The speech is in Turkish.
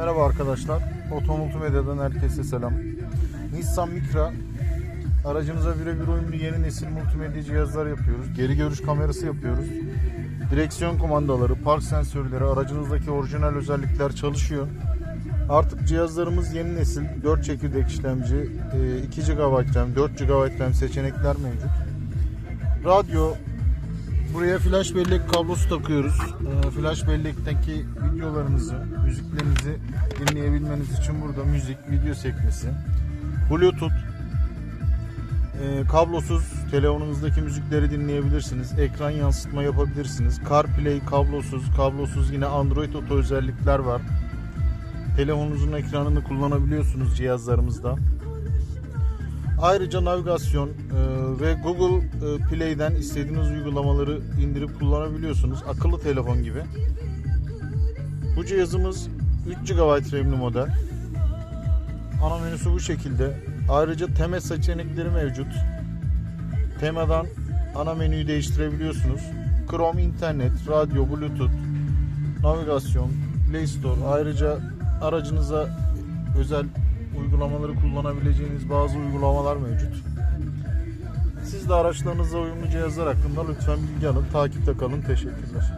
Merhaba arkadaşlar. Otomultimedya'dan herkese selam. Nissan Micra aracınıza birebir uyumlu yeni nesil multimedya cihazlar yapıyoruz. Geri görüş kamerası yapıyoruz. Direksiyon kumandaları, park sensörleri, aracınızdaki orijinal özellikler çalışıyor. Artık cihazlarımız yeni nesil 4 çekirdek işlemci, e, 2 GB RAM, 4 GB RAM seçenekler mevcut. Radyo, Buraya flash bellek kablosu takıyoruz. Ee, Flash bellekteki videolarınızı, müziklerinizi dinleyebilmeniz için burada müzik, video sekmesi. Bluetooth ee, kablosuz telefonunuzdaki müzikleri dinleyebilirsiniz. Ekran yansıtma yapabilirsiniz. CarPlay kablosuz, kablosuz yine Android Auto özellikler var. Telefonunuzun ekranını kullanabiliyorsunuz cihazlarımızda. Ayrıca navigasyon e, ve Google e, Play'den istediğiniz uygulamaları indirip kullanabiliyorsunuz. Akıllı telefon gibi. Bu cihazımız 3 GB RAM'li model. Ana menüsü bu şekilde. Ayrıca tema seçenekleri mevcut. Temadan ana menüyü değiştirebiliyorsunuz. Chrome internet, radyo, bluetooth, navigasyon, Play Store. Ayrıca aracınıza özel uygulamaları kullanabileceğiniz bazı uygulamalar mevcut. Siz de araçlarınızla uyumlu cihazlar hakkında lütfen bilgi alın. Takipte kalın. Teşekkürler.